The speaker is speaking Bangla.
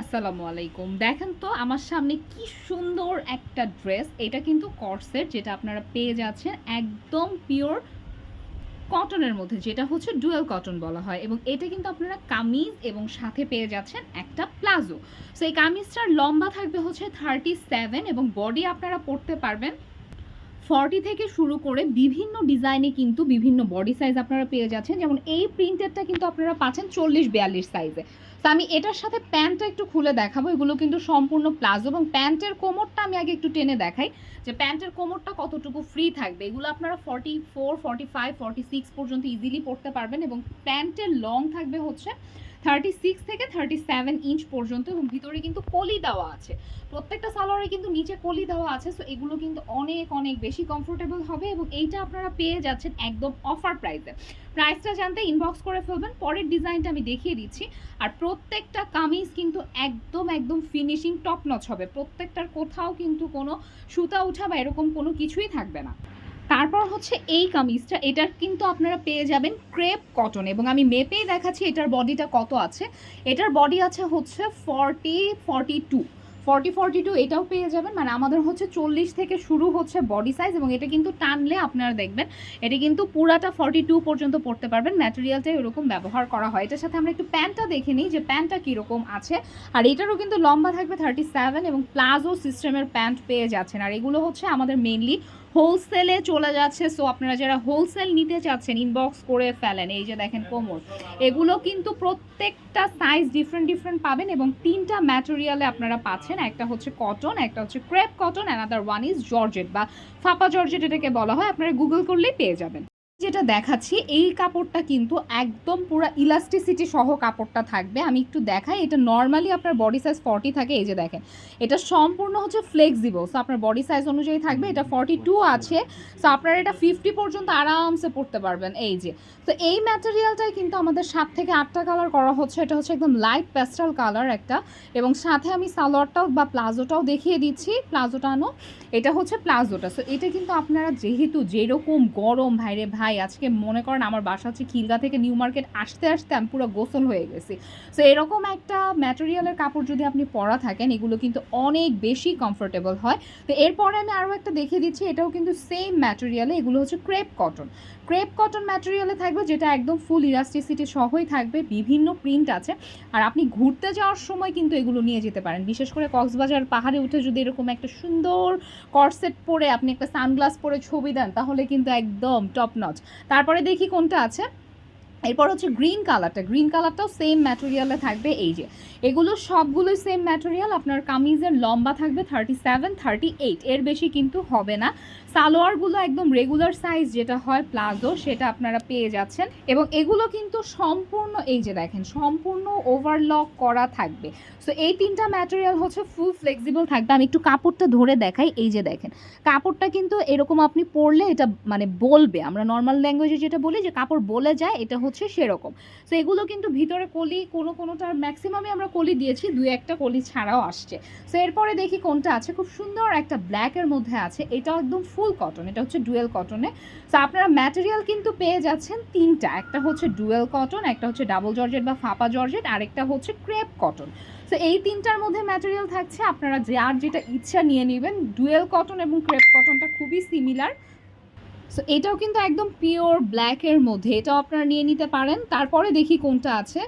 আসসালামু আলাইকুম। দেখেন তো আমার সামনে কি সুন্দর একটা ড্রেস। এটা কিন্তু কর্সেট যেটা আপনারা পেয়ে যাচ্ছেন একদম পিওর কটনের মধ্যে, যেটা হচ্ছে ডুয়েল কটন বলা হয়। এবং এটা কিন্তু আপনারা কামিজ এবং সাথে পেয়ে যাচ্ছেন একটা প্লাজো। সো এই কামিজটার লম্বা থাকবে হচ্ছে থার্টি সেভেন এবং বডি আপনারা পরতে পারবেন ফর্টি থেকে শুরু করে বিভিন্ন ডিজাইনে কিন্তু বিভিন্ন বডি সাইজ আপনারা পেয়ে যাচ্ছেন। যেমন এই প্রিন্টেডটা কিন্তু আপনারা পাচ্ছেন চল্লিশ বিয়াল্লিশ সাইজে। তো আমি এটার সাথে প্যান্টটা একটু খুলে দেখাবো। এগুলো কিন্তু সম্পূর্ণ প্লাজো এবং প্যান্টের কোমরটা আমি আগে একটু টেনে দেখাই যে প্যান্টের কোমরটা কতটুকু ফ্রি থাকবে। এগুলো আপনারা forty four forty five forty six পর্যন্ত ইজিলি পড়তে পারবেন এবং প্যান্টের লং থাকবে হচ্ছে থার্টি সিক্স থেকে থার্টি সেভেন ইঞ্চ পর্যন্ত এবং ভিতরে কিন্তু কলি দেওয়া আছে। প্রত্যেকটা সালোয়ারে কিন্তু নিচে কলি দেওয়া আছে সো এগুলো কিন্তু অনেক অনেক বেশি কমফোর্টেবল হবে এবং এইটা আপনারা পেয়ে যাচ্ছেন একদম অফার প্রাইসে প্রাইসটা জানতে ইনবক্স করে ফেলবেন, পরের ডিজাইনটা আমি দেখিয়ে দিচ্ছি। আর প্রত্যেকটা কামিজ কিন্তু একদম একদম ফিনিশিং টপ নচ হবে। প্রত্যেকটার কোথাও কিন্তু কোনো সুতা, উঠা বা এরকম কোনো কিছুই থাকবে না। তারপর হচ্ছে এই কামিজটা, এটার কিন্তু আপনারা পেয়ে যাবেন ক্রেপ কটন এবং আমি মেপেই দেখাচ্ছি এটার বডিটা কত আছে। এটার বডি আছে হচ্ছে forty forty two, forty forty two এটাও পেয়ে যাবেন। মানে আমাদের হচ্ছে চল্লিশ থেকে শুরু হচ্ছে বডি সাইজ এবং এটা কিন্তু টানলে আপনারা দেখবেন এটা কিন্তু পুরাটা ফর্টি টু পর্যন্ত পড়তে পারবেন। ম্যাটেরিয়ালটা এরকম ব্যবহার করা হয়। এটার সাথে আমরা একটু প্যান্টটা দেখে নিই যে প্যান্টটা কীরকম আছে। আর এটারও কিন্তু লম্বা থাকবে থার্টি সেভেন এবং প্লাজো সিস্টেমের প্যান্ট পেয়ে যাচ্ছেন। আর এগুলো হচ্ছে আমাদের মেনলি হোলসেলে চলে যাচ্ছে। সো আপনারা যারা হোলসেল নিতে চাচ্ছেন ইনবক্স করে ফেলেন। এই যে দেখেন কোমর। এগুলো কিন্তু প্রত্যেকটা সাইজ ডিফারেন্ট ডিফারেন্ট পাবেন এবং তিনটা ম্যাটেরিয়ালে আপনারা পাচ্ছেন। একটা হচ্ছে কটন একটা হচ্ছে crepe cotton another one is georgette বা ফাপা জর্জেট এটাকে বলা হয়। আপনারা গুগল করলেই পেয়ে যাবেন। যেটা দেখাচ্ছি, এই কাপড়টা কিন্তু একদম পুরো ইলাস্টিসিটি সহ কাপড়টা থাকবে। আমি একটু দেখাই, এটা নর্মালি আপনার বডি সাইজ ফর্টি থাকে, এই যে দেখেন। এটা সম্পূর্ণ হচ্ছে ফ্লেক্সিবল সো আপনার বডি সাইজ অনুযায়ী থাকবে, এটা ফর্টি টু আছে সো আপনারা এটা ফিফটি পর্যন্ত আরামসে পড়তে পারবেন, এই যে। তো এই ম্যাটেরিয়ালটাই কিন্তু আমাদের সাত থেকে আটটা কালার করা হচ্ছে, এটা হচ্ছে একদম লাইট প্যাস্টাল কালার একটা, এবং সাথে আমি সালোয়ারটাও বা প্লাজোটাও দেখিয়ে দিচ্ছি, প্লাজোটা আনো, এটা হচ্ছে প্লাজোটা। সো এটা কিন্তু আপনারা যেহেতু যেরকম গরম, ভাইরে ভাই আজকে মনে করেন আমার বাসা হচ্ছে খিলগা থেকে নিউ মার্কেট আসতে আসতে আমি পুরো গোসল হয়ে গেছি। সো এরকম একটা ম্যাটেরিয়ালের কাপড় যদি আপনি পরা থাকেন, এগুলো কিন্তু অনেক বেশি কমফোর্টেবল হয়। তো এরপরে আমি আরও একটা দেখিয়ে দিচ্ছি, এটাও কিন্তু সেম ম্যাটেরিয়ালে এগুলো হচ্ছে ক্রেপ কটন ক্রেপ কটন ম্যাটেরিয়ালে থাকবে যেটা একদম ফুল ইলাস্টিসিটি সহই থাকবে, বিভিন্ন প্রিন্ট আছে। আর আপনি ঘুরতে যাওয়ার সময় কিন্তু এগুলো নিয়ে যেতে পারেন। বিশেষ করে কক্সবাজার পাহাড়ে উঠে যদি এরকম একটা সুন্দর করসেট পরে আপনি একটা সানগ্লাস পরে ছবি দেন, তাহলে কিন্তু একদম টপ নচ তারপরে দেখি কোনটা আছে। এরপর হচ্ছে গ্রিন কালারটা গ্রিন কালারটাও সেম ম্যাটেরিয়ালে থাকবে। এই যে, এগুলো সবগুলোই সেম ম্যাটেরিয়াল আপনার কামিজের লম্বা থাকবে থার্টি সেভেন থার্টি এইট এর বেশি কিন্তু হবে না। সালোয়ারগুলো একদম রেগুলার সাইজ যেটা হয় প্লাজো, সেটা আপনারা পেয়ে যাচ্ছেন। এবং এগুলো কিন্তু সম্পূর্ণ, এই যে দেখেন, সম্পূর্ণ ওভারলক করা থাকবে। সো এই তিনটা ম্যাটেরিয়াল হচ্ছে ফুল ফ্লেক্সিবল থাকবে। আমি একটু কাপড়টা ধরে দেখাই। এই যে দেখেন, কাপড়টা কিন্তু এরকম আপনি পরলে এটা মানে বলবে। আমরা নর্মাল ল্যাঙ্গুয়েজে যেটা বলি যে কাপড় বলে যায়, এটা হচ্ছে সেরকম। সো এগুলো কিন্তু ভিতরে কলি কোনো কোনোটার ম্যাক্সিমামই আমরা কলি দিয়েছি, দুই একটা কলি ছাড়াও আসছে। সো এরপরে দেখি কোনটা আছে। খুব সুন্দর একটা ব্ল্যাকের মধ্যে আছে। এটা একদম ফুল কটন এটা হচ্ছে ডুয়েল কটনে সো আপনারা ম্যাটেরিয়াল কিন্তু পেয়ে যাচ্ছেন তিনটা। একটা হচ্ছে ডুয়েল কটন একটা হচ্ছে ডাবল জর্জেট বা ফাপা জর্জেট আরেকটা হচ্ছে ক্রেপ কটন সো এই তিনটার মধ্যে ম্যাটেরিয়াল থাকছে। আপনারা যার যেটা ইচ্ছা নিয়ে নেবেন ডুয়েল কটন এবং ক্রেপ কটনটা খুবই সিমিলার সো এটাও কিন্তু একদম পিওর ব্ল্যাকের মধ্যে। এটাও আপনারা নিয়ে নিতে পারেন। তারপরে দেখি কোনটা আছে।